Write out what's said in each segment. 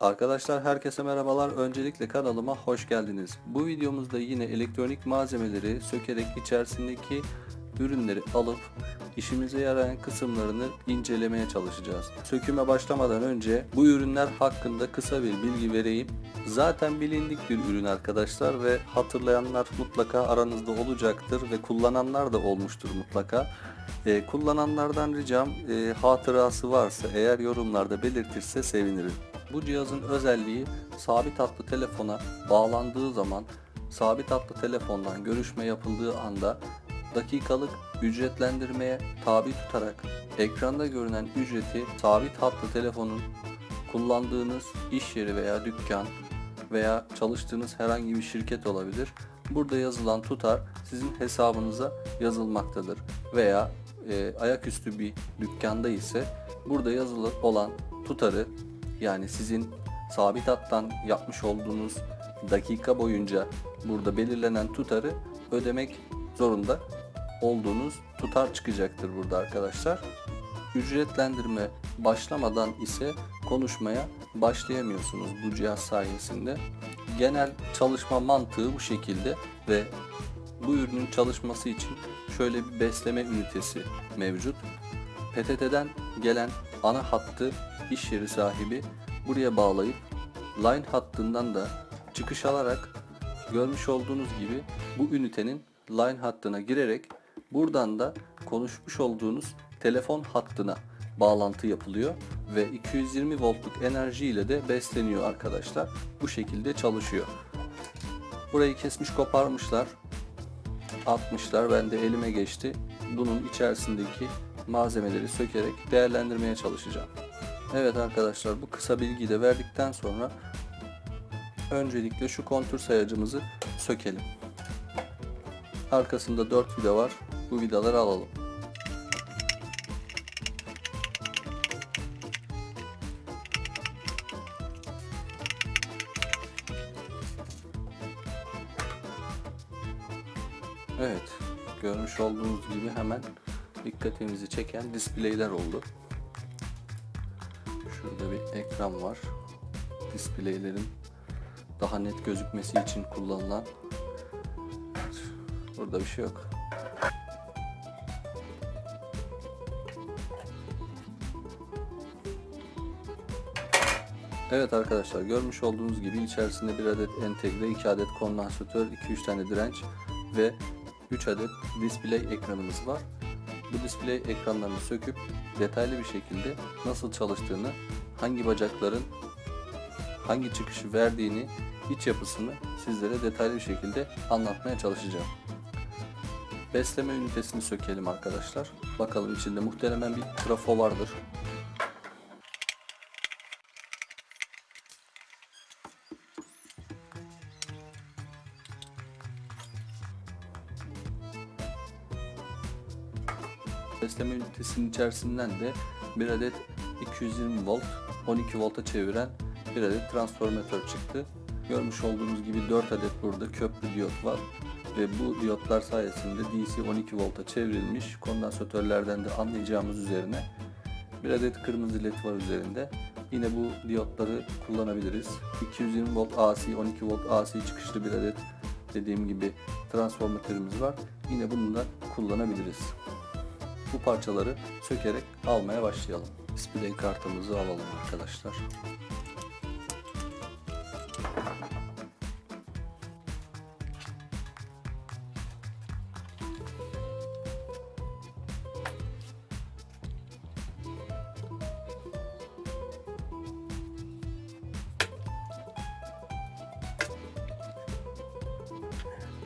Arkadaşlar herkese merhabalar. Öncelikle kanalıma hoş geldiniz. Bu videomuzda yine elektronik malzemeleri sökerek içerisindeki ürünleri alıp işimize yarayan kısımlarını incelemeye çalışacağız. Söküme başlamadan önce bu ürünler hakkında kısa bir bilgi vereyim. Zaten bilindik bir ürün arkadaşlar ve hatırlayanlar mutlaka aranızda olacaktır ve kullananlar da olmuştur mutlaka. Ee, kullananlardan ricam e, hatırası varsa eğer yorumlarda belirtirse sevinirim. Bu cihazın özelliği sabit hatlı telefona bağlandığı zaman sabit hatlı telefondan görüşme yapıldığı anda dakikalık ücretlendirmeye tabi tutarak ekranda görünen ücreti sabit hatlı telefonun kullandığınız iş yeri veya dükkan veya çalıştığınız herhangi bir şirket olabilir. Burada yazılan tutar sizin hesabınıza yazılmaktadır. Veya e, ayaküstü bir dükkanda ise burada yazılı olan tutarı yani sizin sabit hattan yapmış olduğunuz dakika boyunca burada belirlenen tutarı ödemek zorunda olduğunuz tutar çıkacaktır burada arkadaşlar. Ücretlendirme başlamadan ise konuşmaya başlayamıyorsunuz bu cihaz sayesinde. Genel çalışma mantığı bu şekilde ve bu ürünün çalışması için şöyle bir besleme ünitesi mevcut. PTT'den gelen ana hattı iş yeri sahibi buraya bağlayıp line hattından da çıkış alarak görmüş olduğunuz gibi bu ünitenin line hattına girerek buradan da konuşmuş olduğunuz telefon hattına bağlantı yapılıyor ve 220 voltluk enerji ile de besleniyor arkadaşlar. Bu şekilde çalışıyor. Burayı kesmiş koparmışlar. Atmışlar. Ben de elime geçti. Bunun içerisindeki malzemeleri sökerek değerlendirmeye çalışacağım. Evet arkadaşlar bu kısa bilgiyi de verdikten sonra öncelikle şu kontür sayacımızı sökelim. Arkasında 4 vida var. Bu vidaları alalım. Evet, görmüş olduğunuz gibi hemen dikkatimizi çeken displeyler oldu. Şurada bir ekran var. Displeylerin daha net gözükmesi için kullanılan. Burada bir şey yok. Evet arkadaşlar görmüş olduğunuz gibi içerisinde bir adet entegre, 2 adet kondansatör, 2-3 tane direnç ve 3 adet display ekranımız var. Bu display ekranlarını söküp detaylı bir şekilde nasıl çalıştığını, hangi bacakların hangi çıkışı verdiğini, iç yapısını sizlere detaylı bir şekilde anlatmaya çalışacağım. Besleme ünitesini sökelim arkadaşlar. Bakalım içinde muhtemelen bir trafo vardır. Besleme ünitesinin içerisinden de bir adet 220 volt 12 volta çeviren bir adet transformatör çıktı. Görmüş olduğunuz gibi 4 adet burada köprü diyot var ve bu diyotlar sayesinde DC 12 volta çevrilmiş kondansatörlerden de anlayacağımız üzerine bir adet kırmızı led var üzerinde. Yine bu diyotları kullanabiliriz. 220 volt AC, 12 volt AC çıkışlı bir adet dediğim gibi transformatörümüz var. Yine bunu da kullanabiliriz bu parçaları sökerek almaya başlayalım. Display kartımızı alalım arkadaşlar.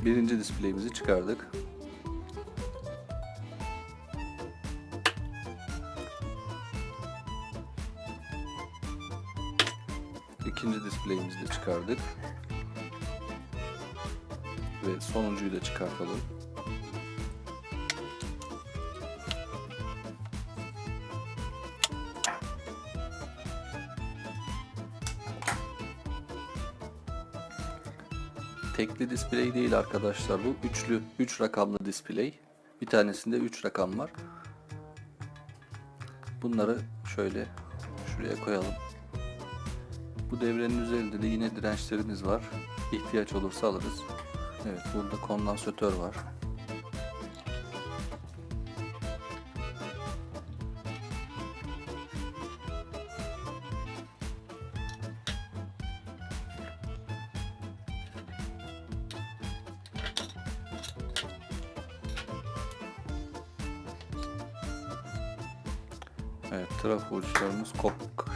Birinci display'imizi çıkardık. İkinci display'imizi de çıkardık. Ve sonuncuyu da çıkartalım. Tekli display değil arkadaşlar bu. Üçlü, üç rakamlı display. Bir tanesinde 3 rakam var. Bunları şöyle şuraya koyalım. Bu devrenin üzerinde de yine dirençlerimiz var. İhtiyaç olursa alırız. Evet burada kondansatör var. Evet trafo uçlarımız kopuk,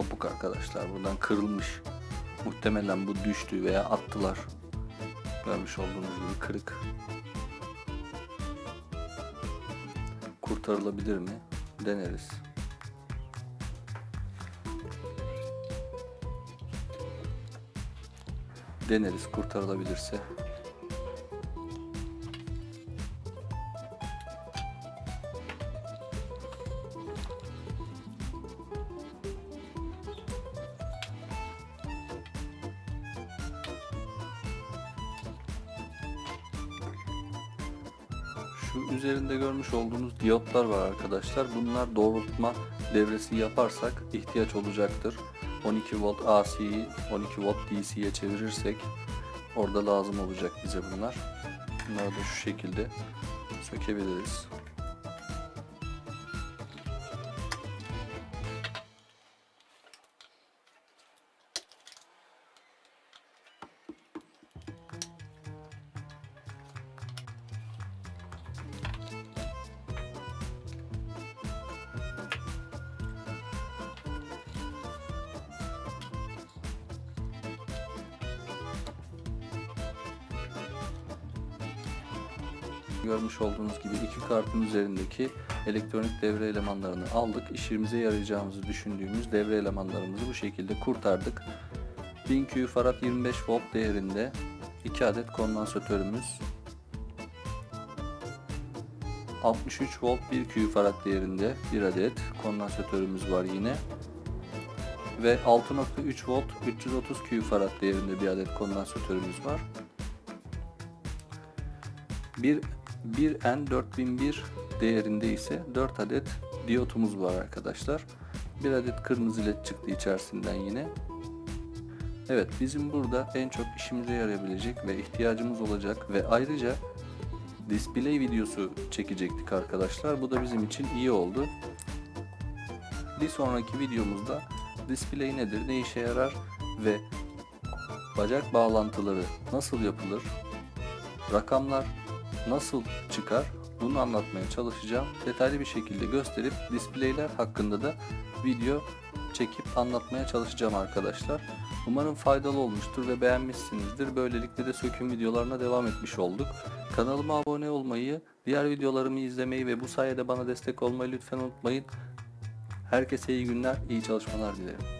kopuk arkadaşlar. Buradan kırılmış. Muhtemelen bu düştü veya attılar. Görmüş olduğunuz gibi kırık. Kurtarılabilir mi? Deneriz. Deneriz kurtarılabilirse. Şu üzerinde görmüş olduğunuz diyotlar var arkadaşlar. Bunlar doğrultma devresi yaparsak ihtiyaç olacaktır. 12 volt AC'yi 12 volt DC'ye çevirirsek orada lazım olacak bize bunlar. Bunları da şu şekilde sökebiliriz. Görmüş olduğunuz gibi iki kartın üzerindeki elektronik devre elemanlarını aldık. İşimize yarayacağımızı düşündüğümüz devre elemanlarımızı bu şekilde kurtardık. 1000 Q farad 25 volt değerinde 2 adet kondansatörümüz 63 volt 1 Q farad değerinde 1 adet kondansatörümüz var yine ve 6.3 volt 330 Q farad değerinde bir adet kondansatörümüz var. Bir 1N4001 değerinde ise 4 adet diyotumuz var arkadaşlar. Bir adet kırmızı led çıktı içerisinden yine. Evet bizim burada en çok işimize yarayabilecek ve ihtiyacımız olacak ve ayrıca display videosu çekecektik arkadaşlar. Bu da bizim için iyi oldu. Bir sonraki videomuzda display nedir, ne işe yarar ve bacak bağlantıları nasıl yapılır, rakamlar nasıl çıkar bunu anlatmaya çalışacağım. Detaylı bir şekilde gösterip displayler hakkında da video çekip anlatmaya çalışacağım arkadaşlar. Umarım faydalı olmuştur ve beğenmişsinizdir. Böylelikle de söküm videolarına devam etmiş olduk. Kanalıma abone olmayı, diğer videolarımı izlemeyi ve bu sayede bana destek olmayı lütfen unutmayın. Herkese iyi günler, iyi çalışmalar dilerim.